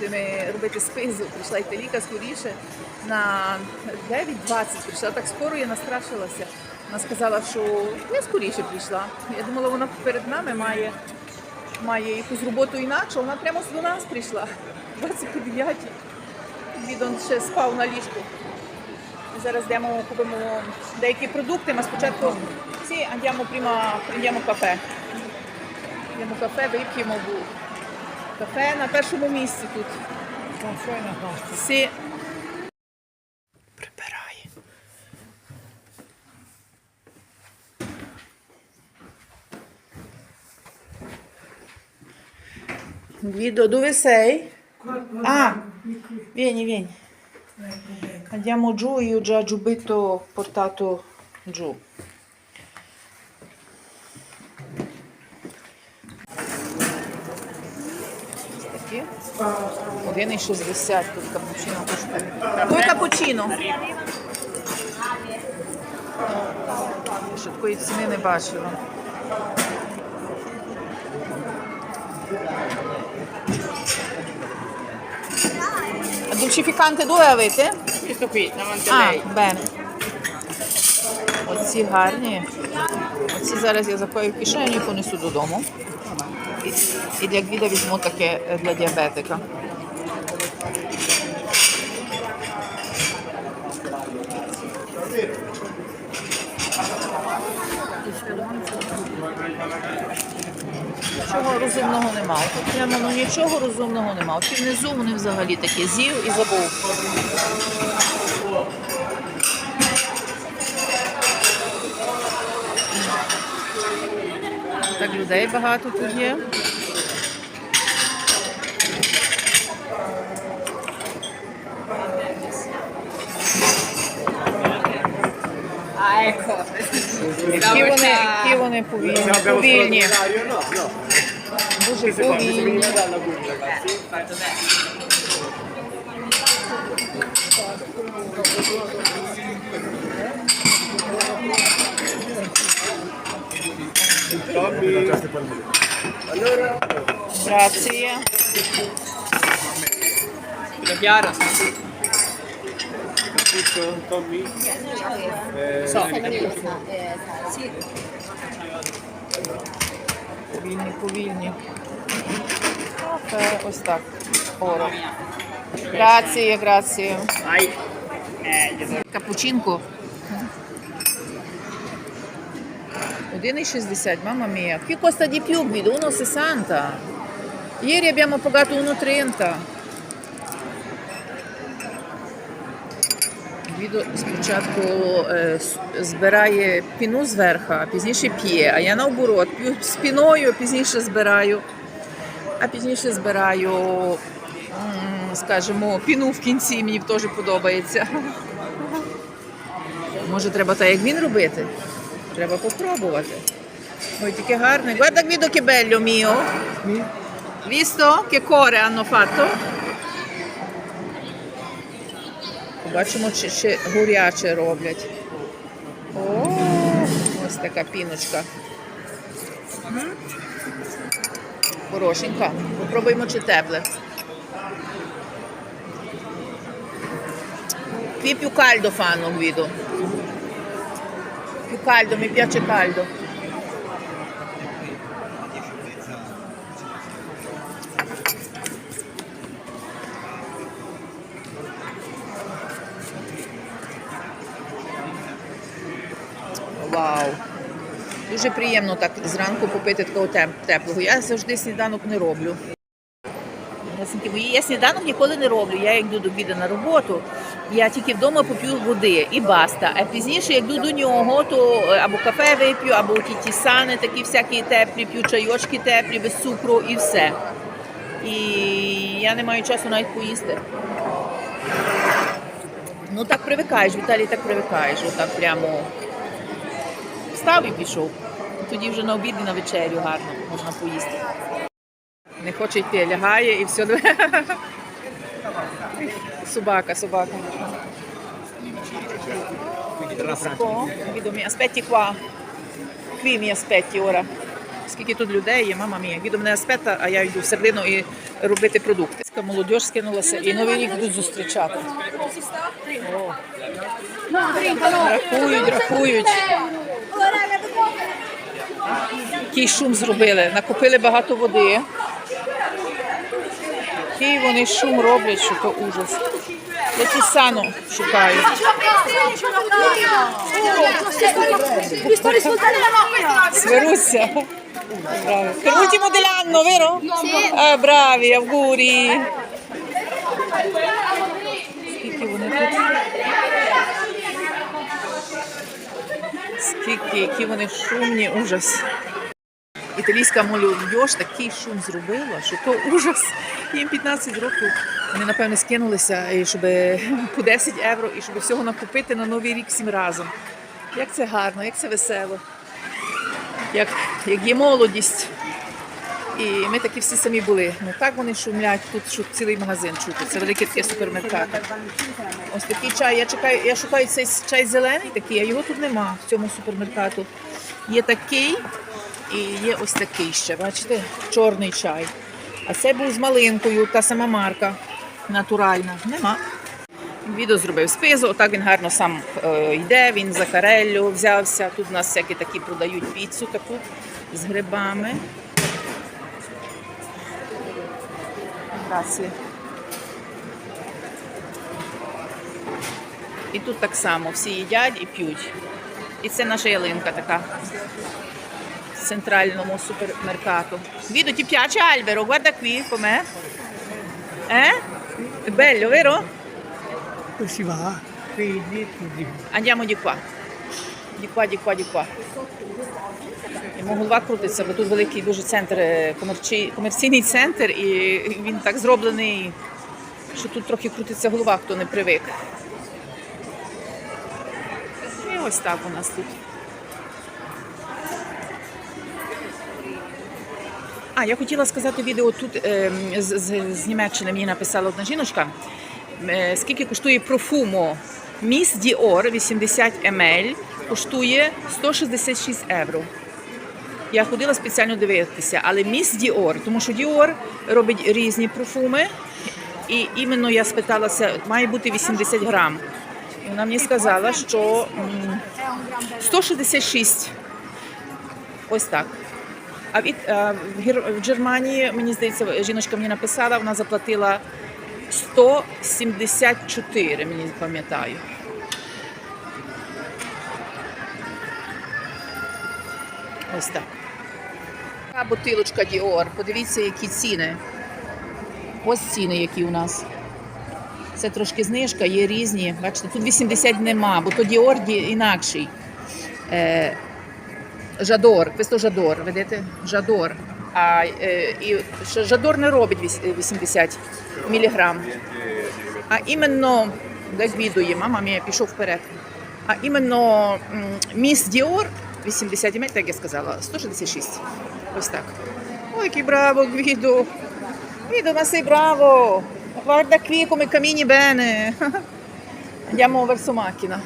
Ми робити спизу, прийшла італійка скоріше. На 9.20 прийшла. Так скоро я настрашилася. Вона сказала, що я скоріше прийшла. Я думала, вона перед нами має, має якусь роботу інакшу. Вона прямо до нас прийшла. 29 Відон ще спав на ліжку. Зараз йдемо, купимо деякі продукти. Ми спочатку всі andiamo prima prendiamo кафе. Йдемо кафе, вип'ємо бо кафе на першому місці тут. Caffè na. Всі прибирає. Guido, dove sei? Ah, vieni, vieni. Andiamo giù, io già giubbetto portato giù. 1,60 тут капучино коштує. Ой, капучино. Що такої ціни не бачила. Dolcificante dove avete? Questo qui, davanti a А, lei. бene. Оці гарні. Оці зараз я запаю в кишеню і понесу додому. І, для гвіда візьму таке е, для діабетика. Нічого розумного нема. Тут прямо ну, нічого розумного нема. Ті внизу вони взагалі такі з'їв і забув. Людей багато тут є. Ah, ecco. Які вони, які вони повільні. повільні. no, no. Дуже повільні. dalla culla. Fatto bene. Grazie. Tutto chiaro? Cappuccio, Tommy? So. Повільні, повільні. Кафе, ось так. Оро. Граціє, граціє. Vai. 1,60, mamma mia. Qui costa di più, Guido, 1,60. Ieri abbiamo pagato 1,30. Guido спочатку е, збирає піну зверху, а пізніше п'є. А я наоборот, п'ю спіною, пізніше збираю. А пізніше збираю, скажімо, піну в кінці, мені теж подобається. Може, треба так, як він робити? Треба попробувати. Ой, таке гарне. Guarda Guido che bello mio. Visto che core hanno fatto? Побачимо, чи ще гуряче роблять. О, ось така піночка. Хорошенька. Попробуємо, чи тепле. Qui più caldo fanno, Guido. Più caldo, mi piace caldo. Вау. Дуже приємно так зранку попити такого теп- теплого. Я завжди сніданок не роблю. Я сніданок ніколи не роблю. Я як йду до обіду на роботу, я тільки вдома поп'ю води і баста. А пізніше, як йду до нього, то е, або кафе вип'ю, або ті тісани такі всякі теплі, п'ю чайочки теплі, без цукру і все. І я не маю часу навіть поїсти. Ну так привикаєш, Віталій, так привикаєш. Отак прямо встав і пішов. Тоді вже на обід і на вечерю гарно можна поїсти. Не хоче йти, лягає і все. Собака, собака. Mi aspetti qua. Qui mi aspetti ora. Скільки тут людей є, мама мія. Відо мене аспета, а я йду всередину і робити продукти. Молодь скинулася і новий рік будуть зустрічати. Рахують, рахують. Який шум зробили. Накопили багато води. Який вони шум роблять, що то ужас. Я ті сану шукаю. Sveruzia. Bravi. Per l'ultimo dell'anno, vero? Sì. Ah, bravi, auguri. Скільки, які вони шумні, ужас. Італійська молодь такий шум зробила, що то ужас. Їм 15 років. Вони, напевно, скинулися, і щоб по 10 євро, і щоб всього накупити на новий рік всім разом. Як це гарно, як це весело, як, як є молодість. І ми такі всі самі були. Ну так вони шумлять, тут що цілий магазин чути. Це великий такий супермеркат. Ось такий чай. Я чекаю, я шукаю цей чай зелений такий, а його тут нема в цьому супермеркату. Є такий і є ось такий ще. Бачите, чорний чай. А це був з малинкою, та сама марка натуральна. Нема. Відео зробив спизу, отак він гарно сам е, йде, він за кареллю взявся. Тут у нас всякі такі продають піцу таку з грибами. Грації. І тут так само всі їдять і п'ють. І це наша ялинка така в центральному супермеркату. Відо, ti piace Albero? Guarda qui com'è. Eh? È bello, vero? Dove si va? Andiamo di qua. Di qua, di qua, di qua. Йому голова крутиться, бо тут великий дуже центр, комерчі- комерційний центр, і він так зроблений, що тут трохи крутиться голова, хто не привик. І ось так у нас тут. А, я хотіла сказати відео тут ем, з, з, з Німеччини мені написала одна жіночка. Е, Скільки коштує профумо Міс Діор 80 ml коштує 166 євро. Я ходила спеціально дивитися, але міс Діор, тому що Діор робить різні парфуми, і іменно я спиталася, має бути 80 грам. І вона мені сказала, що 166. Ось так. А від в, Гер- в Германії, мені здається, жіночка мені написала, вона заплатила 174, мені пам'ятаю. Ось так. Така бутилочка Діор. Подивіться, які ціни. Ось ціни, які у нас. Це трошки знижка, є різні. Бачите, тут 80 нема, бо то Діор інакший. Жадор, questo Жадор, видите? Жадор. А е, і Жадор не робить віс- 80 міліграм. А іменно, де гвідує, мама мія пішов вперед. А іменно міс Діор 80 мл, так я сказала, 166. Ось так. Ой, який браво, Гвідо. Гвідо, sei bravo. Guarda qui come cammini bene. Andiamo verso macchina.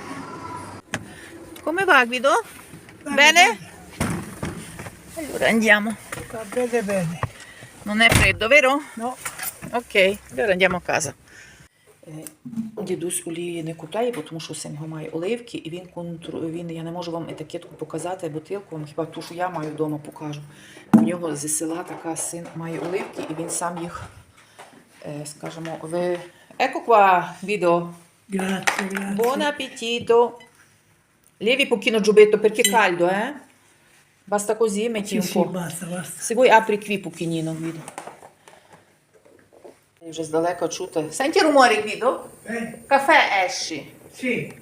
Come va Guido? Bene? Allora andiamo. Va bene, bene. Non è freddo, vero? No. Ok, allora andiamo a casa. Дідусь олії не купляє, бо тому що син його має оливки, і він контру... він, я не можу вам етикетку показати, бутилку, вам хіба ту, що я маю вдома, покажу. У нього зі села така син має оливки, і він сам їх, е, скажімо, ви... Ecco qua, grazie. Buon appetito. Levi pochino giubbetto perché caldo, eh? Basta così, metti Sì, un sì, po'. basta, basta. Se vuoi apri qui pochino, Guido. Вже здалека чути. Senti il rumore, Guido? Eh? Кафе esci. Sì.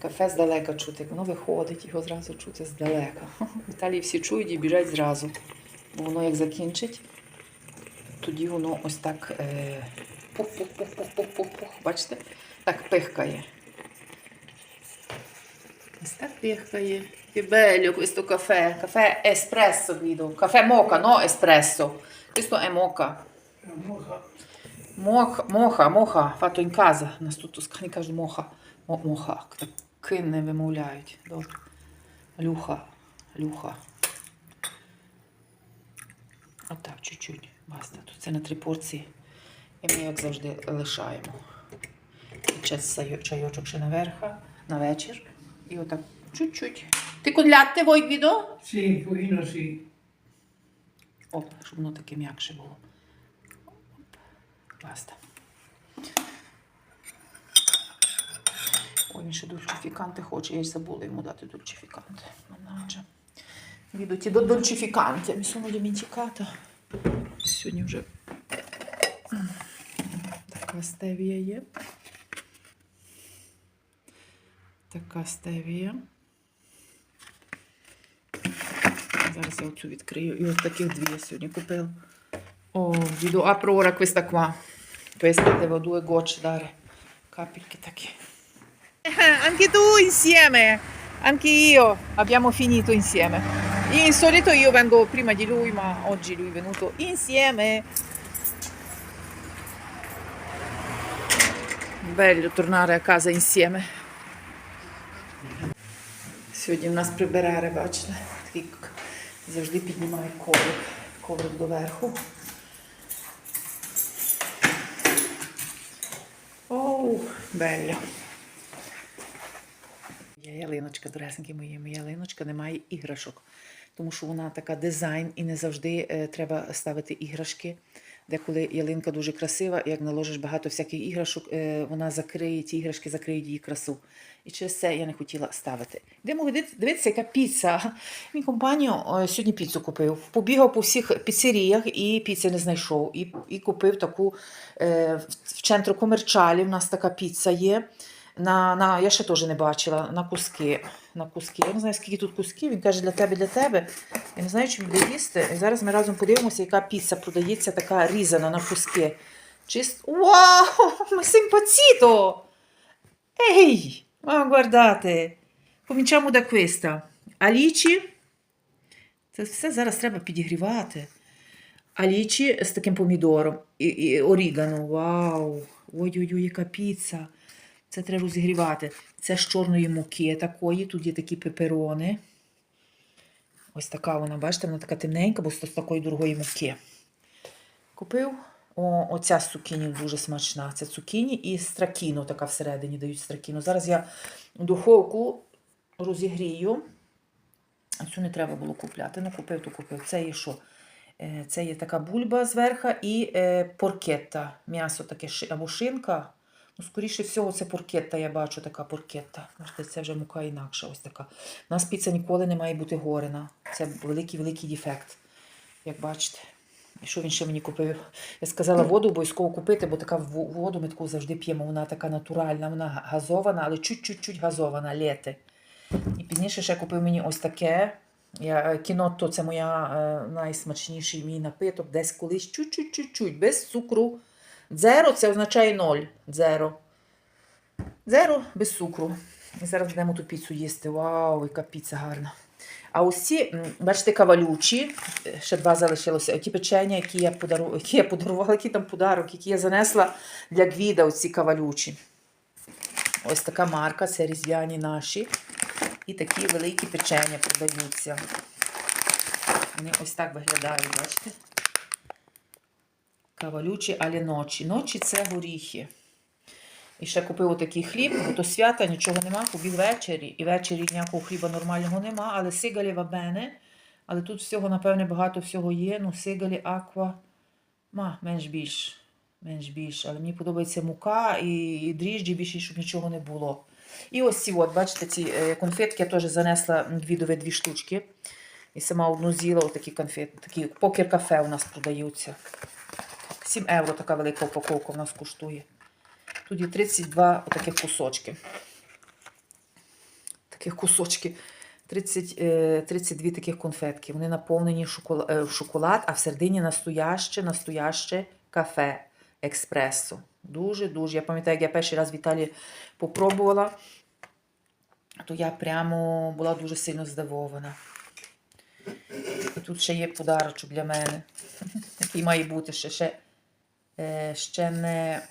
Кафе здалека чути. Воно виходить, його зразу чути здалека. В Італії всі чують і біжать зразу. Бо воно як закінчить, тоді воно ось так е, пух-пух-пух-пух-пух-пух. Бачите? Так пихкає. Ось так. Che bello questo caffè. Caffè espresso, Guido. Caffè mocha, no espresso. Questo è mocha. Моха, моха, моха, фато in casa. У нас тут тоскані кажуть моха. Мо- Моха. Так не вимовляють. Добре. Люха. Люха. Отак, чуть-чуть. Баста. Тут це на три порції. І ми, як завжди, лишаємо. Час чайочок ще наверху, на вечір. І отак чуть-чуть. Ти кудляти, вой відео? Sì, pochino sì. Оп, щоб воно таке м'якше було. Оп. Баста. Ой, він ще дольчифіканти хоче, я ж забула йому дати дольчифіканти. Манаджа. Відуть і до дольчифіканти. Mi sono dimenticata. Сьогодні вже така стевія є. Така стевія. Зараз я оцю відкрию. І ось таких дві я сьогодні купила. Oh, vi do apro ora questa qua. Questa devo due gocce dare. Capelli tachi. Anche tu insieme. Anche io abbiamo finito insieme. Di solito io vengo prima di lui, ma oggi lui è venuto insieme. Bello tornare a casa insieme. Сьогодні в нас прибирає, бачите, такий завжди піднімає коврик, коврик доверху. Оу, белло. Є ялиночка, доресенькі мої, моя ялиночка не має іграшок, тому що вона така дизайн і не завжди е, треба ставити іграшки. Деколи ялинка дуже красива, як наложиш багато всяких іграшок, е, вона закриє ті іграшки, закриють її красу. І через це я не хотіла ставити. Йдемо дивитися, яка піца. Мій компаньо е, сьогодні піцу купив. Побігав по всіх піцеріях і піци не знайшов. І, і купив таку е, в центру комерчалі. У нас така піца є. На, на, я ще теж не бачила на куски. На куски. Я не знаю, скільки тут кусків. Він каже, для тебе, для тебе. Я не знаю, чи він буде їсти. І зараз ми разом подивимося, яка піца продається, така різана на куски. Чист... Вау! Ми симпатіто! Ehi, ma guardate, cominciamo da questa. Алічі. Це все зараз треба підігрівати. Алічі з таким помідором і, і орігано. Вау! Ой-ой-ой, яка піца. Це треба розігрівати. Це з чорної муки такої. Тут є такі пеперони. Ось така вона, бачите, вона така темненька, бо з такої дорогої муки. Купив. О, оця з цукіні дуже смачна. Це цукіні і стракіно така всередині дають стракіно. Зараз я духовку розігрію. Цю не треба було купляти. Ну, купив, то купив. Це є що? Е, Це є така бульба зверху і е, поркетта. М'ясо таке або шинка. Ну, скоріше всього, це поркетта, я бачу, така поркетта. Бачите, це вже мука інакша. Ось така. У нас піца ніколи не має бути горена. Це великий-великий дефект. Як бачите. І що він ще мені купив? Я сказала, воду обов'язково купити, бо така воду ми таку завжди п'ємо. Вона така натуральна, вона газована, але чуть-чуть газована, лєте. І пізніше ще купив мені ось таке. Я, кінотто це моя е, найсмачніший мій напиток. Десь колись чуть-чуть, без цукру. Дзеро це означає ноль. Дзеро. Дзеро без цукру. І зараз будемо ту піцу їсти. Вау, яка піца гарна. А ось бачите, кавалючі, е, ще два залишилося. Ті печення, які я, подару... які я подарувала, які там подарок, які я занесла для гвіда, оці кавалючі. Ось така марка, це різдвяні наші. І такі великі печення продаються. Вони ось так виглядають, бачите? Кавалючі, але ночі. Ночі це горіхи. І ще купив отакий хліб, бо то свята нічого нема, побіг ввечері. І ввечері ніякого хліба нормального нема, але сигалі вабене. Але тут всього, напевне, багато всього є. Ну, сигалі, аква. Ма, менш більш. Менш більш. Але мені подобається мука і, і дріжджі більше, щоб нічого не було. І ось ці, от, бачите, ці е, конфетки я теж занесла двідові дві штучки. І сама одну з'їла отакі конфети. Такі покер-кафе у нас продаються. 7 євро така велика упаковка у нас коштує. Тут є 32 таких кусочки. Таких кусочки. 30, е, 32 таких конфетки. Вони наповнені е, в шоколад, а всередині настояще, настояще кафе експресо. Дуже-дуже. Я пам'ятаю, як я перший раз в Італії попробувала, то я прямо була дуже сильно здивована. І тут ще є подарочок для мене, який має бути ще, ще, е, ще не.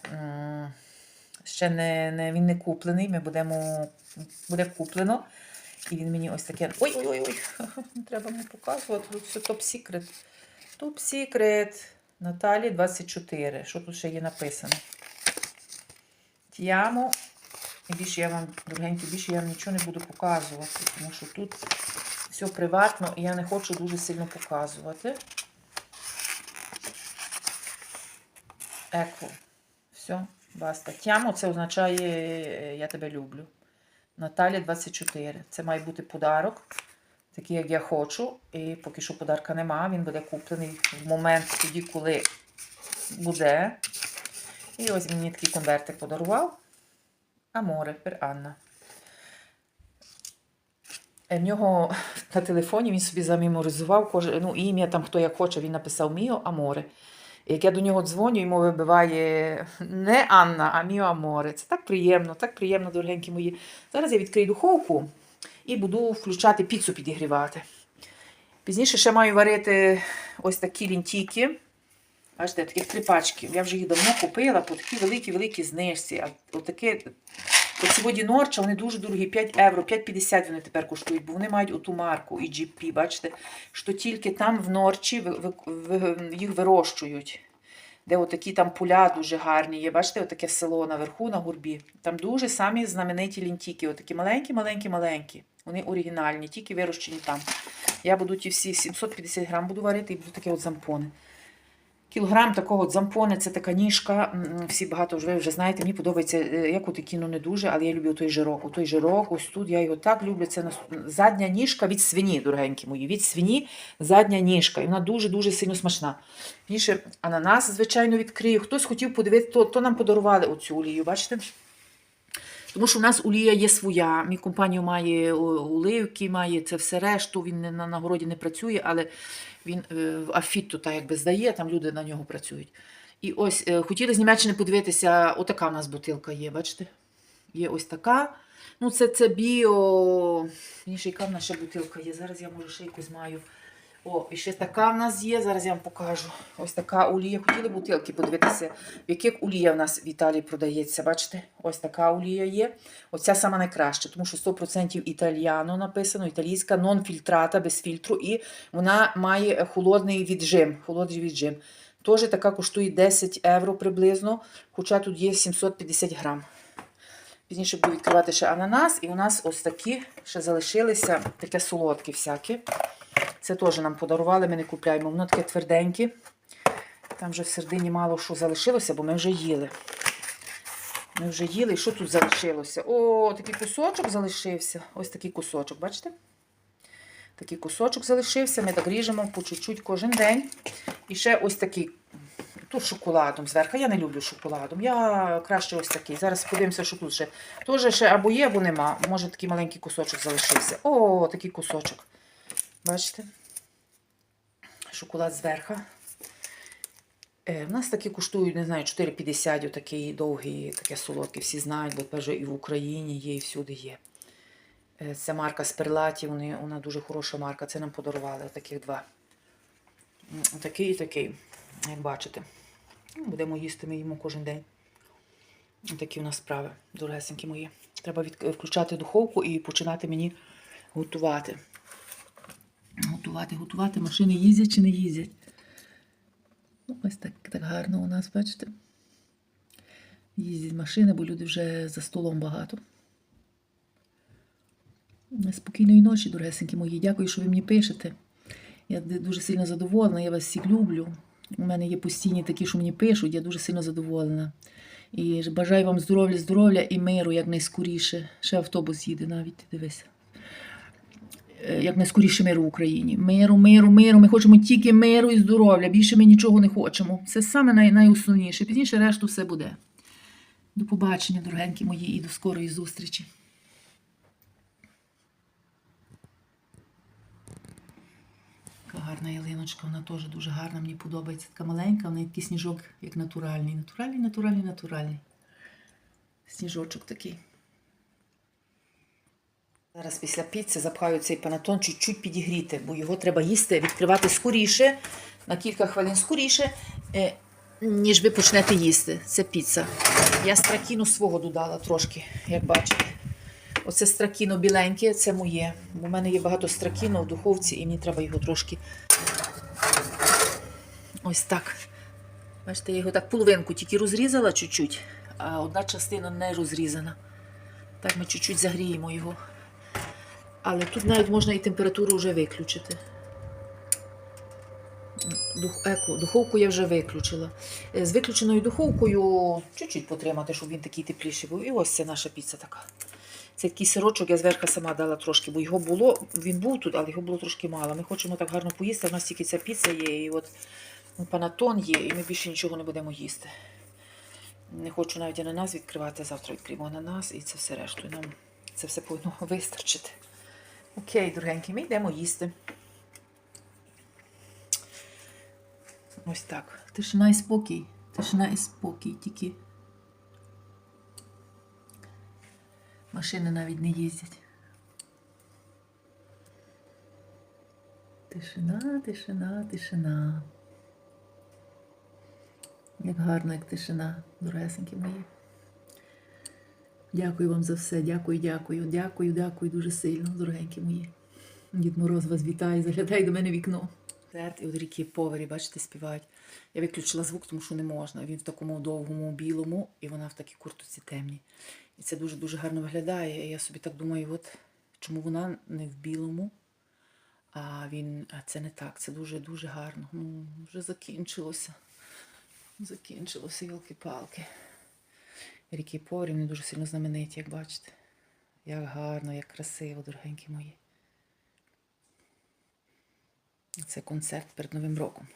Ще не, не, він не куплений. Ми будемо, буде куплено. І він мені ось таке. Ой-ой-ой, треба мені показувати. Тут все топ-секрет. Топ Secret Наталі 24. Що тут ще є написано? Тіамо. І більше я вам, дорогенькі, більше я вам нічого не буду показувати, тому що тут все приватно і я не хочу дуже сильно показувати. Еко. Все, баста. Тямо це означає е, я тебе люблю. Наталя 24. Це має бути подарок, такий, як я хочу. І поки що подарка нема. Він буде куплений в момент тоді, коли буде. І ось мені такий конвертик подарував. Аморе пер Анна. Е, В нього на телефоні він собі замеморизував ну, ім'я там хто як хоче, він написав Міо Аморе. Як я до нього дзвоню, йому вибиває не Анна, а Міо Аморе. Це так приємно, так приємно, дорогенькі мої. Зараз я відкрию духовку і буду включати піцу підігрівати. Пізніше ще маю варити ось такі лінтійки. Бачите, таких три пачки. Я вже їх давно купила по такій великій-великій знижці. А отаке, оці воді Норча, вони дуже дорогі, 5 євро, 5,50 вони тепер коштують, бо вони мають оту марку і GP, бачите, що тільки там в Норчі їх вирощують. Де отакі там поля дуже гарні є. Бачите, отаке село наверху, на гурбі. Там дуже самі знамениті лінтіки. Отакі маленькі, маленькі, маленькі. Вони оригінальні, тільки вирощені там. Я буду ті всі 750 грам буду варити і буду такі от зампони. Кілограм такого от це така ніжка. Всі багато вже вже знаєте, мені подобається, як як от кіно не дуже, але я люблю той жирок. Той жирок, ось тут я його так люблю. Це задня ніжка від свині, дорогенькі мої. Від свині задня ніжка. І вона дуже-дуже сильно смачна. Пізніше ананас, звичайно, відкрию. Хтось хотів подивитися, то, то нам подарували оцю олію, бачите? Тому що в нас олія є своя. Мій компанію має оливки, має це все решту. Він на нагороді не працює, але він е, в Афітту так якби здає, там люди на нього працюють. І ось е, хотіли з Німеччини подивитися, отака в нас бутилка є, бачите? Є ось така. Ну, це, це біо. Мені ще яка в нас ще бутилка є. Зараз я може ще якусь маю. О, і ще така в нас є. Зараз я вам покажу. Ось така олія. Хотіли бутилки подивитися, в яких олія в нас в Італії продається. Бачите? Ось така олія є. Оця сама найкраща, тому що 100% італіано написано, італійська, нон-фільтрата, без фільтру, і вона має холодний віджим. Холодний віджим. Теж така коштує 10 євро приблизно, хоча тут є 750 грам. Пізніше буду відкривати ще ананас, і у нас ось такі ще залишилися, таке солодке всяке. Це теж нам подарували, ми не купляємо. Воно таке тверденьке. Там вже в середині мало що залишилося, бо ми вже їли. Ми вже їли. І що тут залишилося? О, такий кусочок залишився. Ось такий кусочок, бачите? Такий кусочок залишився. Ми так ріжемо по чуть-чуть кожен день. І ще ось такий. Тут шоколадом зверху. Я не люблю шоколадом. Я краще ось такий. Зараз подивимося, що тут ще. Теж ще або є, або нема. Може такий маленький кусочок залишився. О, такий кусочок. Бачите? Шоколад зверху. Е, У нас такі коштують, не знаю, 4,50, отакий довгий, таке солодке, всі знають, бо же і в Україні є, і всюди є. Е, Це марка Сперлаті, вони, вона дуже хороша марка. Це нам подарували таких два. Такий і такий, як бачите. Ну, Будемо їсти ми їмо кожен день. Такі у нас справи, дорогесенькі мої. Треба від... включати духовку і починати мені готувати. Готувати, готувати. Машини їздять чи не їздять. Ну, Ось так, так гарно у нас, бачите. Їздять машини, бо люди вже за столом багато. Спокійної ночі, дорогесенькі мої. Дякую, що ви мені пишете. Я дуже сильно задоволена, я вас всіх люблю. У мене є постійні такі, що мені пишуть, я дуже сильно задоволена. І бажаю вам здоров'я, здоров'я і миру якнайскоріше. Ще автобус їде навіть, дивися. Е, Якнайскоріше миру в Україні. Миру, миру, миру. Ми хочемо тільки миру і здоров'я. Більше ми нічого не хочемо. Це саме най, найосновніше. Пізніше решту все буде. До побачення, дорогенькі мої, і до скорої зустрічі. Така гарна ялиночка, вона теж дуже гарна, мені подобається. Така маленька, вона такий сніжок, як натуральний. Натуральний, натуральний, натуральний. Сніжочок такий. Зараз після піци запхаю цей панатон чуть-чуть підігріти, бо його треба їсти, відкривати скоріше, на кілька хвилин скоріше, е, ніж ви почнете їсти. Це піца. Я стракіну свого додала трошки, як бачите. Оце стракіно біленьке, це моє. В мене є багато стракіну в духовці, і мені треба його трошки Ось так. Бачите, я його так половинку тільки розрізала чуть-чуть, а одна частина не розрізана. Так ми чуть-чуть загріємо його. Але тут навіть можна і температуру вже виключити. Дух, еко, духовку я вже виключила. Е, З виключеною духовкою чуть-чуть потримати, щоб він такий тепліший був. І ось це наша піца така. Це такий сирочок, я зверху сама дала трошки, бо його було, він був тут, але його було трошки мало. Ми хочемо так гарно поїсти. У нас тільки ця піца є, і от ну, панатон є, і ми більше нічого не будемо їсти. Не хочу навіть ананас відкривати, завтра відкриємо ананас і це все решту. Нам це все повинно вистачити. Окей, дорогенькі, ми йдемо їсти. Ось так. Тишина і спокій. Тишина і спокій тільки. Машини навіть не їздять. Тишина, тишина, тишина. Як гарно, як тишина, дорогесенькі мої. Дякую вам за все. Дякую, дякую, дякую, дякую дуже сильно, дорогенькі мої. Дід Мороз вас вітає, заглядай до мене вікно. І от ріки повері, бачите, співають. Я виключила звук, тому що не можна. Він в такому довгому білому, і вона в такій куртці темній. І це дуже-дуже гарно виглядає. І я собі так думаю, от чому вона не в білому, а він. А це не так. Це дуже-дуже гарно. Ну, вже закінчилося. Закінчилося, йолки-палки. Ріки повері вони дуже сильно знамениті, як бачите. Як гарно, як красиво, дорогенькі мої. Це концерт перед Новим роком.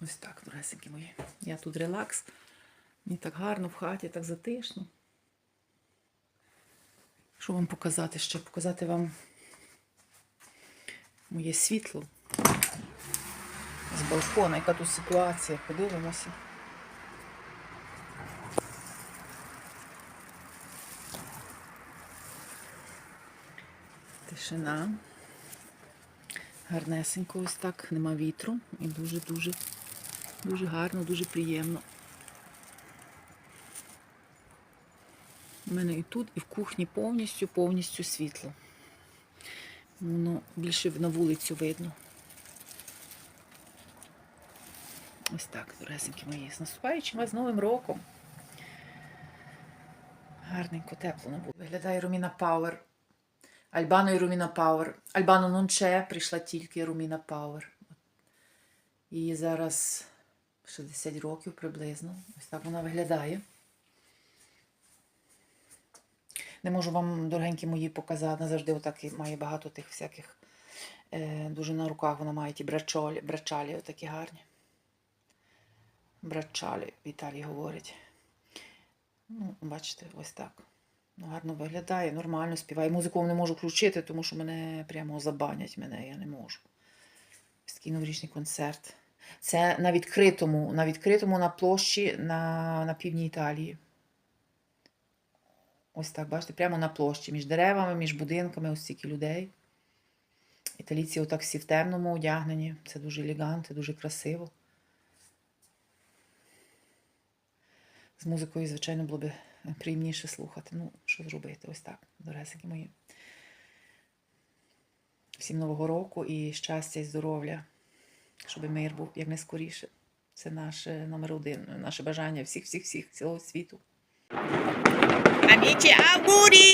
Ось так, дорогесенькі мої. Я тут релакс. Мені так гарно в хаті, так затишно. Що вам показати ще? Показати вам моє світло з балкона, яка тут ситуація. Подивимося. Тишина. Гарнесенько ось так, нема вітру. І дуже-дуже дуже гарно, дуже приємно. У мене і тут, і в кухні повністю, повністю світло. Воно більше на вулицю видно. Ось так, дорогесенькі мої. З наступаючим вас з Новим роком. Гарненько, тепло не було. Виглядає Руміна Пауер. Альбано і Руміна Пауер. Альбано Нонче прийшла тільки Руміна Пауер. Їй зараз 60 років приблизно. Ось так вона виглядає. Не можу вам, дорогенькі мої, показати. Вона завжди отак має багато тих всяких. Е, дуже на руках вона має ті брачолі, брачалі, отакі гарні. Брачалі, в Італії говорять. Ну, бачите, ось так. Ну, гарно виглядає, нормально співає. Музику не можу включити, тому що мене прямо забанять мене, я не можу. Ось такий новорічний концерт. Це на відкритому, на відкритому на площі на, на півдні Італії. Ось так, бачите, прямо на площі, між деревами, між будинками, ось стільки людей. Італійці отак всі в темному одягнені. Це дуже елегантно, дуже красиво. З музикою, звичайно, було б приємніше слухати. Ну, що зробити? Ось так, дорогесенькі мої. Всім Нового року і щастя і здоров'я, щоб мир був якнайскоріше. Це наш е, номер один, наше бажання всіх, всіх, всіх, цілого світу. Amici, auguri!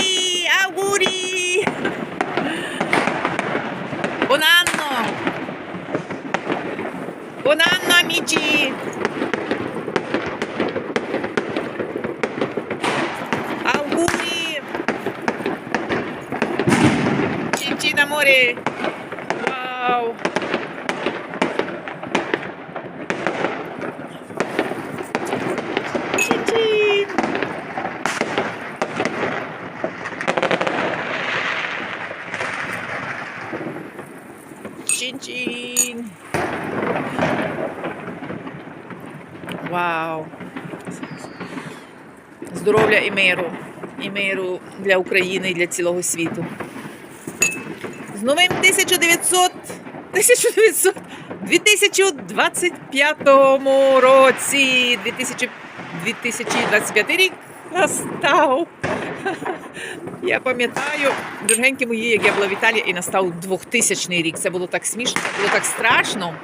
Auguri! Buon anno! Buon Cin cin! Чин-чин! Вау! Здоров'я і миру. І миру для України і для цілого світу. З новим 1900, 1900, 2025 році. 2000, 2025 рік настав. Я пам'ятаю, дорогенькі мої, як я була в Італії і настав 2000 рік. Це було так смішно, було так страшно.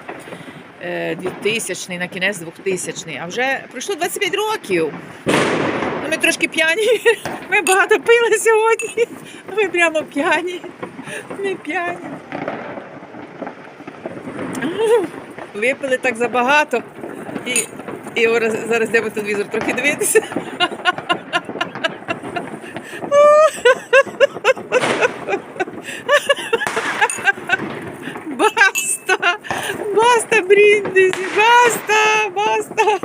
Е, 2000 на кінець 2000 А вже пройшло 25 років. Ну, ми трошки п'яні. Ми багато пили сьогодні. Ми прямо п'яні. Ми п'яні. Випили так забагато. І, і зараз, йдемо телевізор трохи дивитися. Баста! Баста, бріндизі! Баста! Баста!